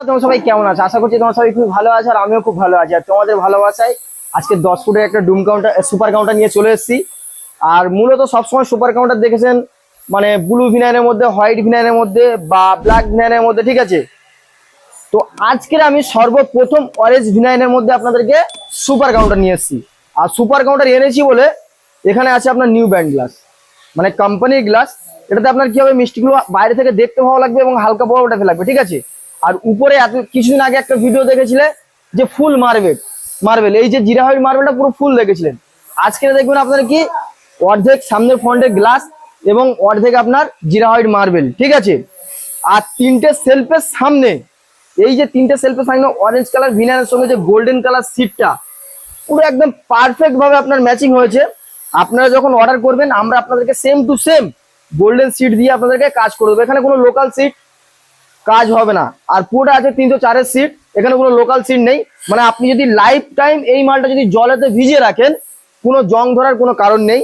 তোমরা সবাই কেমন আছো? আশা করছি তোমরা সবাই খুব ভালো আছো আর আমিও খুব ভালো আছি। আর তোমাদের ভালোবাসায় আজকে দশ ফুটের একটা ডুম কাউন্টার সুপার কাউন্টার নিয়ে চলে এসেছি। আর মূলত সবসময় সুপার কাউন্টার দেখেছেন মানে ব্লু ভিনাইনের মধ্যে হোয়াইট ভিনাইনের মধ্যে বা ব্ল্যাক ভিনাইনের মধ্যে, ঠিক আছে? তো আজকের আমি সর্বপ্রথম অরেঞ্জ ভিনাইনের মধ্যে আপনাদেরকে সুপার কাউন্টার নিয়ে এসেছি। আর সুপার কাউন্টার এনেছি বলে এখানে আছে আপনার নিউ ব্যান্ড গ্লাস মানে কোম্পানির গ্লাস এটাতে আপনার কি হবে, মিষ্টিগুলো বাইরে থেকে দেখতে ভালো লাগবে এবং হালকা বড় ওটাতে লাগবে ঠিক আছে? আর উপরে এত কিছুদিন আগে একটা ভিডিও দেখেছিলে যে ফুল মার্বেল মার্বেল। এই যে জিরা হোয়াইট মার্বেলটা পুরো ফুল দেখেছিলেন। আজকে দেখবেন আপনার কি? অর্ধেক সামনের ফ্রন্টে গ্লাস এবং অর্ধেক আপনার জিরা হোয়াইট মার্বেল, ঠিক আছে? আর তিনটে সেলফের সামনে, এই যে তিনটে সেলফের সামনে অরেঞ্জ কালার ভিনারের সঙ্গে যে গোল্ডেন কালার সিটটা পুরো একদম পারফেক্ট ভাবে আপনার ম্যাচিং হয়েছে। আপনারা যখন অর্ডার করবেন, আমরা আপনাদেরকে same to same golden sheet দিয়ে আপনাদেরকে কাজ করে দেবো। এখানে কোনো লোকাল সিট কাজ হবে না। আর পুরোটা আছে তিনশো চারের সিট এখানে কোনো লোকাল সিট নেই। মানে আপনি যদি লাইফ টাইম এই মালটা যদি জলেতে ভিজিয়ে রাখেন, কোনো জং ধরার কোনো কারণ নেই।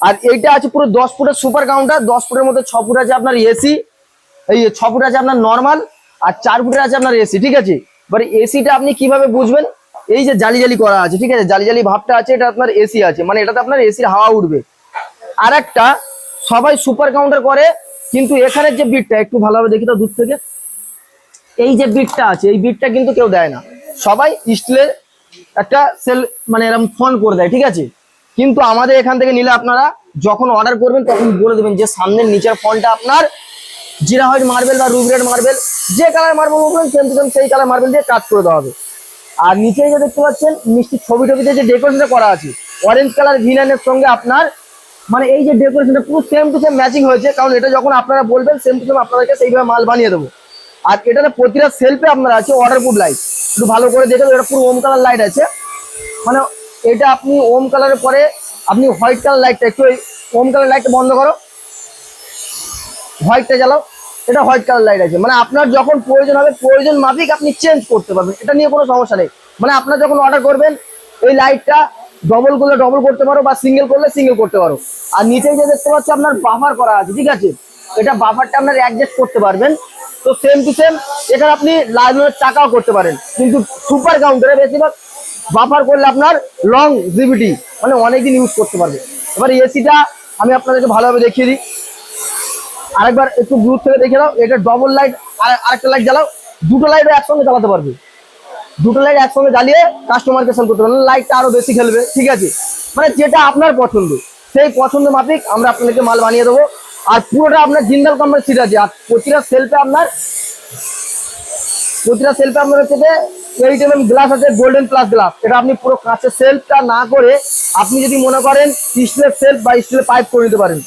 আর এইটা আছে পুরো দশ ফুটের সুপার কাউন্টার দশ ফুটের মধ্যে ছ ফুট আছে আপনার এসি এই ছ ফুট আছে আপনার নর্মাল আর চার ফুটের আছে আপনার এসি ঠিক আছে? এবারে এসিটা আপনি কীভাবে বুঝবেন? এই যে জালি জালি করা আছে, ঠিক আছে? জালি জালি ভাবটা আছে, এটা আপনার এসি আছে। মানে এটাতে আপনার এসির হাওয়া উঠবে। আর একটা সবাই সুপার কাউন্টার করে, কিন্তু এখানের যে বিটটা একটু ভালোভাবে দেখি তো দূর থেকে। এই যে বিটটা আছে, এই বিটটা কিন্তু কেউ দেয় না। সবাই স্টিলের একটা সেল মানে এরকম ফোন করে দেয়, ঠিক আছে? কিন্তু আমাদের এখান থেকে নিলে আপনারা যখন অর্ডার করবেন, তখন বলে দেবেন যে সামনের নিচের ফোনটা আপনার জিরা হোয়াইট মার্বেল বা রুবিরেড মার্বেল, যে কালার মার্বেল বলবেন সেম টু সেই কালার মার্বেল দিয়ে কাজ করে দেওয়া হবে। আর নিচে যে দেখতে পাচ্ছেন, মিষ্টি ছবি টবিতে যে ডেকোরেশনটা করা আছে অরেঞ্জ কালার ভিনানের সঙ্গে আপনার মানে এই যে ডেকোরেশনটা পুরো সেম টু সেম ম্যাচিং হয়েছে, কারণ এটা যখন আপনারা বলবেন সেম টু সেম আপনাদেরকে সেইভাবে মাল বানিয়ে দেবো। আর এটাতে প্রতিটা সেলফে আপনার আছে ওয়াটারপ্রুফ লাইট একটু ভালো করে দেখে এটা পুরো ওম কালার লাইট আছে। মানে এটা আপনি ওম কালারের পরে আপনি হোয়াইট কালার লাইটটা একটু ওম কালার লাইটটা বন্ধ করো। হোয়াইটটা জ্বালাও, এটা হোয়াইট কালার লাইট আছে। মানে আপনার যখন প্রয়োজন হবে, প্রয়োজন মাফিক আপনি চেঞ্জ করতে পারবেন। এটা নিয়ে কোনো সমস্যা নেই। মানে আপনার যখন অর্ডার করবেন, এই লাইটটা ডবল করলে ডবল করতে পারো বা সিঙ্গেল করলে সিঙ্গেল করতে পারো। আর নিচে যে দেখতে পাচ্ছি, আপনার বাফার করা আছে, ঠিক আছে? এটা বাফারটা আপনার অ্যাডজাস্ট করতে পারবেন। তো সেম টু সেম এখানে আপনি লাইনের টাকাও করতে পারেন। কিন্তু সুপার কাউন্টারে বেশিরভাগ বাফার করলে আপনার লং জিবিটি মানে অনেকদিন ইউজ করতে পারবে। এবার এসিটা আমি আপনাদেরকে ভালোভাবে দেখিয়ে দিই। আরেকবার একটু দূর থেকে দেখে দাও এটা ডবল লাইট আর আরেকটা লাইট জ্বালাও। দুটো লাইট একসঙ্গে জ্বালাতে পারবে। দুটো লাইট একসঙ্গে জ্বালিয়ে কাস্টমারকে সেল করতে পারবে। লাইটটা আরও বেশি খেলবে, ঠিক আছে? মানে যেটা আপনার পছন্দ, সেই পছন্দ মাফিক আমরা আপনাদেরকে মাল বানিয়ে দেবো। আর পুরোটা আপনার জিন্দাল কোম্পানির সিট আছে। আর প্রতিটা সেলফে আপনার, প্রতিটা সেলফে আপনার হচ্ছে যে এইট এম গ্লাস আছে গোল্ডেন প্লাস গ্লাস এটা আপনি পুরো কাঁচের সেলফটা না করে আপনি যদি মনে করেন স্টিলের সেলফ বা স্টিলের পাইপ করে নিতে পারেন।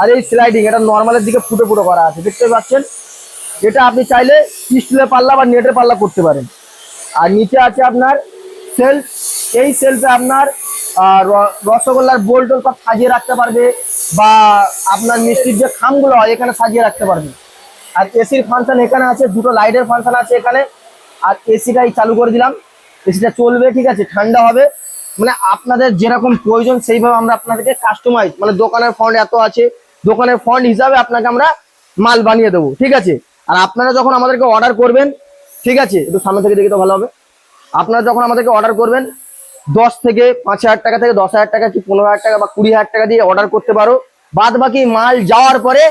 আর এই স্লাইডিং এটা নর্মালের দিকে ফুটো ফুটো করা আছে। দেখতে পাচ্ছেন? এটা আপনি চাইলে স্টিলের পাল্লা বা নেটের পাল্লা করতে পারেন। আর নিচে আছে আপনার সেলফ এই সেলফে আপনার রসগোল্লার বোল টোল সব সাজিয়ে রাখতে পারবে বা আপনার মিষ্টির যে খামগুলো হয় এখানে সাজিয়ে রাখতে পারবে। আর এসির ফাংশন এখানে আছে, দুটো লাইটের ফাংশন আছে এখানে। আর এসিটাই চালু করে দিলাম। এসিটা চলবে, ঠিক আছে, ঠান্ডা হবে। মানে আপনাদের যেরকম প্রয়োজন সেইভাবে আমরা আপনাদেরকে কাস্টমাইজ মানে দোকানের ফন্ড এত আছে, দোকানের ফন্ড হিসাবে আপনাকে আমরা মাল বানিয়ে দেবো, ঠিক আছে? আর আপনারা যখন আমাদেরকে অর্ডার করবেন, ঠিক আছে, একটু সামনে থেকে দেখি তো ভালো হবে। আপনারা যখন আমাদেরকে অর্ডার করবেন দশ থেকে পাঁচ হাজার টাকা থেকে দশ হাজার টাকা কি পনেরো হাজার টাকা বা কুড়ি হাজার টাকা দিয়ে অর্ডার করতে পারো। বাদ বাকি মাল যাওয়ার পরে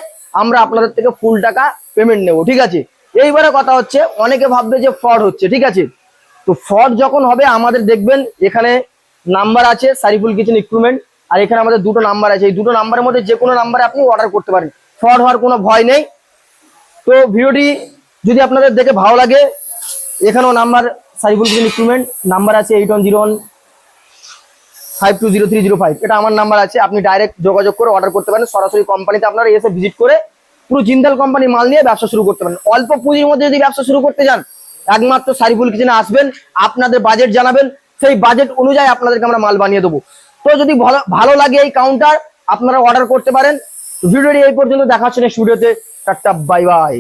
আমরা আপনাদের থেকে ফুল টাকা পেমেন্ট নেব, ঠিক আছে? এইবারে কথা হচ্ছে, অনেকে ভাববে যে ফ্রড হচ্ছে, ঠিক আছে? তো ফ্রড যখন হবে, আমাদের দেখবেন এখানে নাম্বার আছে, সারিফুল কিচেন ইকুইপমেন্ট আর এখানে আমাদের দুটো নাম্বার আছে। এই দুটো নাম্বারের মধ্যে যে কোনো নাম্বারে আপনি অর্ডার করতে পারেন। ফ্রড হওয়ার কোনো ভয় নেই। তো ভিডিওটি যদি আপনাদের দেখে ভালো লাগে, এখানেও number Saiful kitchen equipment number আছে eight one zero one five two zero three zero five এটা আমার নাম্বার আছে, আপনি ডাইরেক্ট যোগাযোগ করে অর্ডার করতে পারেন। সরাসরি কোম্পানিতে আপনারা এসে ভিজিট করে পুরো জিন্দাল কোম্পানি মাল নিয়ে ব্যবসা শুরু করতে পারেন। অল্প পুঁজির মধ্যে যদি ব্যবসা শুরু করতে যান, একমাত্র সারিফুল কিচেনে আসবেন, আপনাদের বাজেট জানাবেন, সেই বাজেট অনুযায়ী আপনাদেরকে আমরা মাল বানিয়ে দেবো। তো যদি ভালো লাগে এই কাউন্টার আপনারা অর্ডার করতে পারেন। ভিডিওটি এই পর্যন্ত, দেখা হচ্ছে নেক্সট টাটা বাই বাই